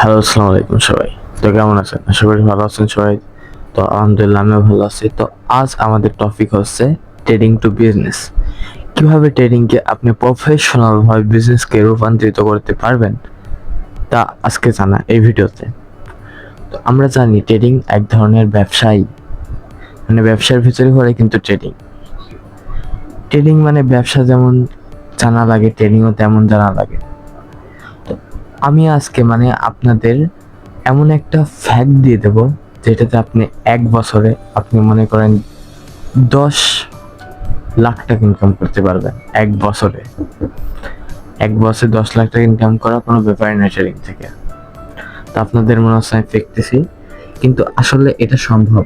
Hello আসসালামু আলাইকুম সবাই। তো কেমন আছেন? আশা করি ভালো আছেন সবাই। তো আলহামদুলিল্লাহ, আমিও ভালো আছি। তো আজ আমাদের টপিক হচ্ছে ট্রেডিং টু বিজনেস কীভাবে ট্রেডিংকে আপনি প্রফেশনাল ভাবে বিজনেসকে রূপান্তরিত করতে পারবেন, তা আজকে জানা এই ভিডিওতে। তো আমরা জানি ট্রেডিং এক ধরনের ব্যবসায়ী। মানে ব্যবসার ভিতরে পড়ে কিন্তু ট্রেডিং ট্রেডিং মানে ব্যবসা যেমন জানা লাগে ট্রেডিংও তেমন জানা লাগে। আমি আজকে মানে আপনাদের এমন একটা ফ্যাক্ট দিয়ে দেব, যেটাতে আপনি এক বছরে আপনি মনে করেন দশ লাখ টাকা ইনকাম করতে পারবেন, এক বছরে। এক বছরে দশ লাখ টাকা ইনকাম করা কোনো ব্যাপারই না ট্রেডিং থেকে। তো আপনাদের মনে হচ্ছে আমি দেখতেছি কিন্তু আসলে এটা সম্ভব।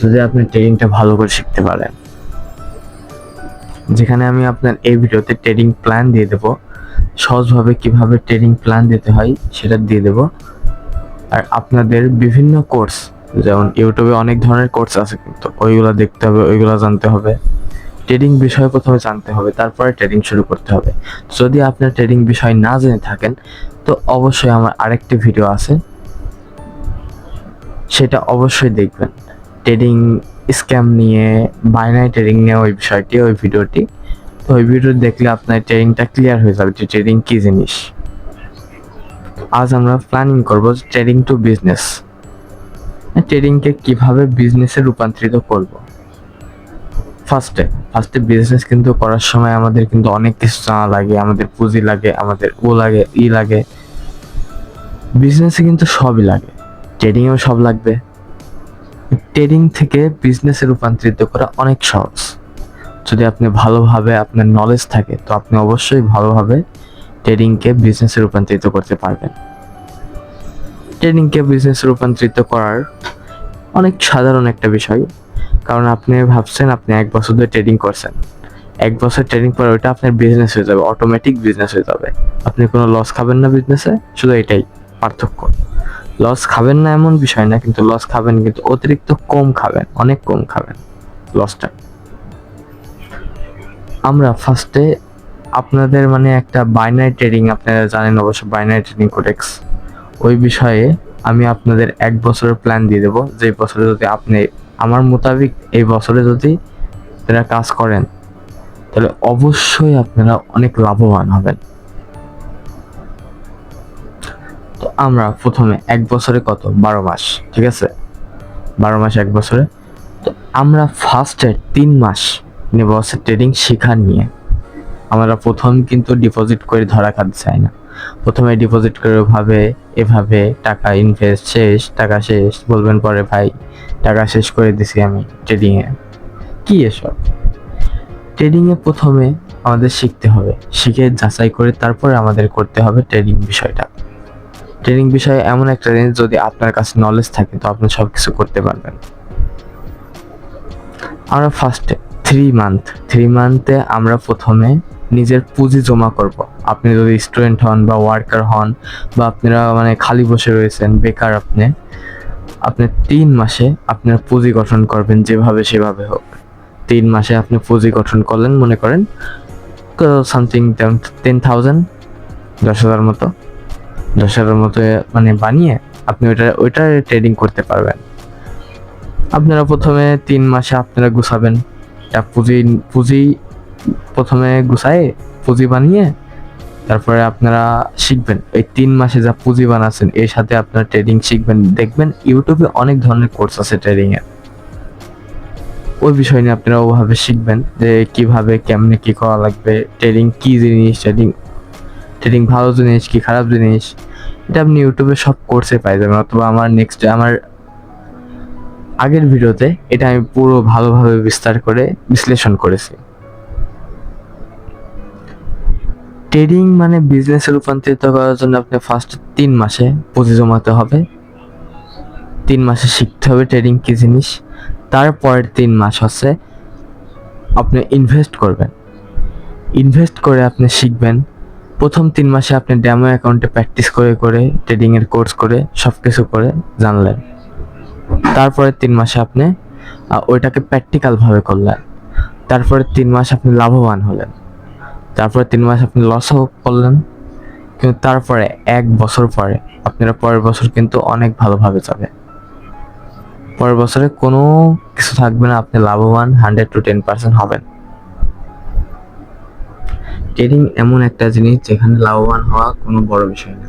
যদি আপনি ট্রেডিংটা ভালো করে শিখতে পারেন। যেখানে আমি আপনার এই ভিডিওতে ট্রেডিং প্ল্যান দিয়ে দেব সহজভাবে কীভাবে ট্রেডিং প্ল্যান দিতে হয় সেটা দিয়ে দেব। আর আপনাদের বিভিন্ন কোর্স যেমন ইউটিউবে অনেক ধরনের কোর্স আছে, কিন্তু ওইগুলো দেখতে হবে, ওইগুলো জানতে হবে। ট্রেডিং বিষয় প্রথমে জানতে হবে, তারপরে ট্রেডিং শুরু করতে হবে। যদি আপনার ট্রেডিং বিষয় না জেনে থাকেন, তো অবশ্যই আমার আরেকটি ভিডিও আছে। সেটা অবশ্যই দেখবেন। ট্রেডিং স্ক্যাম নিয়ে বাইনারি ট্রেডিং নিয়ে ওই বিষয়টি, ওই ভিডিওটি তো ওই ভিডিও দেখলে আপনার ট্রেডিংটা ক্লিয়ার হয়ে যাবে যে ট্রেডিং কি জিনিস। আজ আমরা প্ল্যানিং করব ট্রেডিং টু বিজনেস ট্রেডিংকে কীভাবে বিজনেসে রূপান্তরিত করব। ফার্স্টে ফার্স্টে বিজনেস কিন্তু করার সময় আমাদের কিন্তু অনেক কিছু জানা লাগে, আমাদের পুঁজি লাগে, আমাদের ও লাগে, ই লাগে। বিজনেসে কিন্তু সবই লাগে ট্রেডিংয়েও সব লাগবে। ট্রেডিং থেকে বিজনেসে রূপান্তরিত করা অনেক সহজ। যদি আপনি ভালোভাবে আপনার নলেজ থাকে, তো আপনি অবশ্যই ভালোভাবে ট্রেডিংকে বিজনেসে রূপান্তরিত করতে পারবেন। ট্রেডিংকে বিজনেসে রূপান্তরিত করার অনেক সাধারণ একটা বিষয়, কারণ আপনি ভাবছেন আপনি এক বছর ধরে ট্রেডিং করছেন। এক বছর ট্রেডিং পরে ওইটা আপনার বিজনেস হয়ে যাবে অটোমেটিক বিজনেস হয়ে যাবে। আপনি কোনো লস খাবেন না বিজনেসে শুধু এটাই পার্থক্য। লস খাবেন না এমন বিষয় না, কিন্তু লস খাবেন, কিন্তু অতিরিক্ত কম খাবেন, অনেক কম খাবেন লসটা আমরা ফার্স্টে আপনাদের মানে একটা বাইনারি ট্রেডিং আপনারা জানেন অবশ্য বাইনারি ট্রেডিং কোডেক্স ওই বিষয়ে আমি আপনাদের এক বছরের প্ল্যান দিয়ে দেবো। যে বছরে যদি আপনি, আমার মোতাবিক এই বছরে যদি আপনারা কাজ করেন, তাহলে অবশ্যই আপনারা অনেক লাভবান হবেন। তো আমরা প্রথমে এক বছরে কত? বারো মাস, ঠিক আছে? বারো মাস, এক বছরে। তো আমরা ফার্স্টে তিন মাস হচ্ছে ট্রেডিং শেখা নিয়ে। আমরা প্রথম কিন্তু ডিপোজিট করে ধরা খাতে চাই না। প্রথমে ডিপোজিট করে ওভাবে, এভাবে টাকা ইনভেস্ট শেষ, টাকা শেষ, বলবেন পরে ভাই, টাকা শেষ করে দিছি আমি ট্রেডিংয়ে কি এসব? ট্রেডিংয়ে প্রথমে আমাদের শিখতে হবে। শিখে যাচাই করে তারপরে আমাদের করতে হবে ট্রেডিং বিষয়টা। ট্রেনিং বিষয়ে এমন একটা জিনিস যদি আপনার কাছে নলেজ থাকে, তো আপনি সব কিছু করতে পারবেন। আমরা ফার্স্টে থ্রি মান্থ থ্রি মান্থে আমরা প্রথমে নিজের পুঁজি জমা করব। আপনি যদি স্টুডেন্ট হন বা ওয়ার্কার হন বা আপনারা মানে খালি বসে রয়েছেন, বেকার আপনি আপনি তিন মাসে আপনার পুঁজি গঠন করবেন যেভাবে সেভাবে হোক। তিন মাসে আপনি পুঁজি গঠন করলেন, মনে করেন সামথিং টেন থাউজেন্ড দশ হাজার মতো। দশ হাজার মতো মানে বানিয়ে আপনি ওইটা ওইটা ট্রেডিং করতে পারবেন। আপনারা প্রথমে তিন মাসে আপনারা গুছাবেন। পুঁজি পুঁজি প্রথমে গুছায়ে, পুঁজি বানিয়ে তারপরে আপনারা শিখবেন। এই তিন মাসে যা পুঁজি বানাচ্ছেন, এর সাথে আপনারা ট্রেডিং শিখবেন। দেখবেন ইউটিউবে অনেক ধরনের কোর্স আছে ট্রেডিং এর। ওই বিষয় নিয়ে আপনারা ওভাবে শিখবেন যে কীভাবে, কেমনে কি করা লাগবে ট্রেডিং কি জিনিস ট্রেডিং ট্রেডিং ভালো জিনিস কি খারাপ জিনিস, এটা আপনি ইউটিউবে সব কোর্সে পাই যাবেন। অথবা আমার নেক্সট আমার আগের ভিডিওতে এটা আমি পুরো ভালোভাবে বিস্তার করে বিশ্লেষণ করেছি। ট্রেডিং মানে বিজনেসে রূপান্তরিত করার জন্য আপনি ফার্স্ট তিন মাসে পুঁজি জমাতে হবে। তিন মাসে শিখতে হবে ট্রেডিং কি জিনিস। তারপরের তিন মাস হচ্ছে আপনি ইনভেস্ট করবেন। ইনভেস্ট করে আপনি শিখবেন। প্রথম তিন মাসে আপনি ড্যামো অ্যাকাউন্টে প্র্যাকটিস করে করে ট্রেডিংয়ের কোর্স করে সব কিছু করে জানলেন। তারপরে তিন মাসে আপনি ওইটাকে প্র্যাকটিক্যালভাবে করলেন। তারপরে তিন মাস আপনি লাভবান হলেন। তারপরে তিন মাস আপনি লসও করলেন। কিন্তু তারপরে এক বছর পরে আপনারা পরের বছর কিন্তু অনেক ভালোভাবে যাবে। পরের বছরে কোনো কিছু থাকবে না, আপনি লাভবান হান্ড্রেড টু টেন পার্সেন্ট হবেন। ট্রেডিং এমন একটা জিনিস যেখানে লাভবান হওয়া কোনো বড় বিষয় না।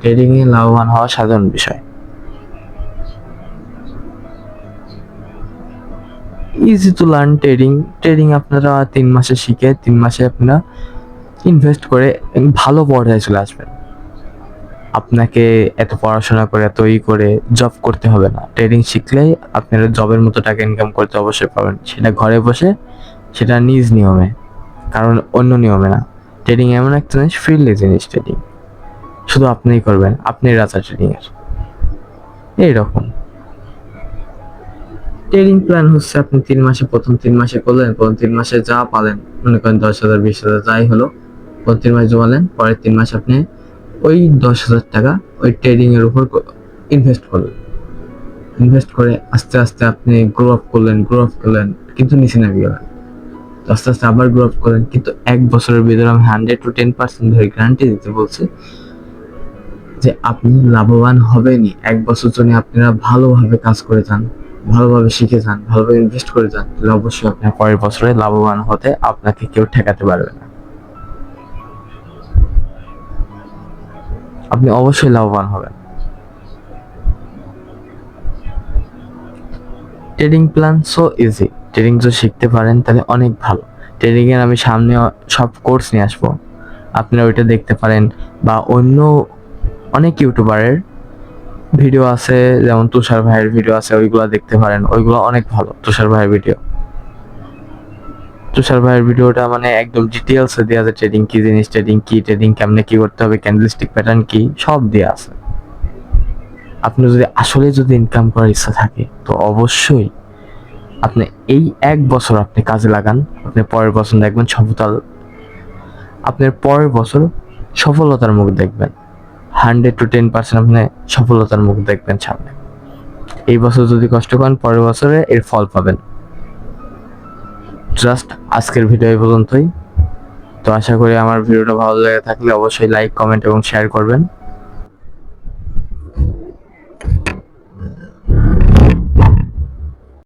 ট্রেডিংয়ে লাভবান হওয়া সাধারণ বিষয়। Easy to learn trading trading আপনারা তিন মাসে শিখে, তিন মাসে আপনারা ইনভেস্ট করে ভালো পর্যায়ে চলে আসবেন। আপনাকে এত পড়াশোনা করে, এত ই করে জব করতে হবে না। ট্রেডিং শিখলেই আপনারা জবের মতো টাকা ইনকাম করতে অবশ্যই পাবেন। সেটা ঘরে বসে, সেটা নিজ নিয়মে, কারণ অন্য নিয়মে না। ট্রেডিং এমন একটা জিনিস ফ্রিলি জিনিস ট্রেডিং শুধু আপনিই করবেন, আপনি রাজা ট্রেডিং এর। এইরকম। ট্রেডিং প্ল্যান হচ্ছে আপনি তিন মাসে প্রথম তিন মাসে করলেন প্রথম তিন মাসে যা পালেন, মনে করেন দশ হাজার, বিশ হাজার যাই হলো প্রথম তিন মাস জমালেন, পরের তিন মাস আপনি ওই দশ হাজার টাকা ওই ট্রেডিং এর উপর ইনভেস্ট করলেন। ইনভেস্ট করে আস্তে আস্তে আপনি গ্রো আপ করলেন গ্রো আপ করলেন, কিন্তু নিচে নামে গেলেন। আস্তে আস্তে আবার গ্রো আপ করলেন, কিন্তু এক বছরের ভিতরে আমি হান্ড্রেড টু টেন পার্সেন্ট ধরে গ্যারান্টি দিতে বলছি যে আপনি লাভবান হবেনই। এক বছর জন্য আপনারা ভালোভাবে কাজ করে যান। ভালোভাবে শিখে যান, ভালোভাবে ইনভেস্ট করে যান, তাহলে অবশ্যই আপনার পরের বছরে লাভবান হতে আপনাকে কেউ ঠেকাতে পারবে না। আপনি অবশ্যই লাভবান হবেন। Trading plan so easy trading যদি শিখতে পারেন, তাহলে অনেক ভালো। ট্রেডিং এর আমি সামনে সব কোর্স নিয়ে আসব। আপনারা ওইটা দেখতে পারেন বা অন্য অনেক ইউটিউবারের ভিডিও আছে, যেমন তুষার ভাইয়ের ভিডিও আছে, ওইগুলো দেখতে পারেন। ওইগুলো অনেক ভালো, তুষার ভাইয়ের ভিডিও তুষার ভাইয়ের ভিডিওটা মানে একদম ডিটেলসে দেওয়া আছে ট্রেডিং কি জিনিস ট্রেডিং কি ট্রেডিং কেমনে কি করতে হবে ক্যান্ডেলস্টিক প্যাটার্ন কি, সব দেওয়া আছে। আপনি যদি আসলে যদি ইনকাম করার ইচ্ছা থাকে, তো অবশ্যই আপনি এই এক বছর আপনি কাজে লাগান, আপনি পরের বছর দেখবেন সফলতা, আপনার পরের বছর সফলতার মুখ দেখবেন। হান্ড্রেড টু টেন পার্সেন্ট আপনি সফলতার মুখ দেখবেন সামনে। এই বছর যদি কষ্ট করেন, পরের বছরে এর ফল পাবেন। জাস্ট আজকের ভিডিও এই পর্যন্তই। তো আশা করি আমার ভিডিওটা ভালো লেগে থাকলে অবশ্যই লাইক, কমেন্ট এবং শেয়ার করবেন।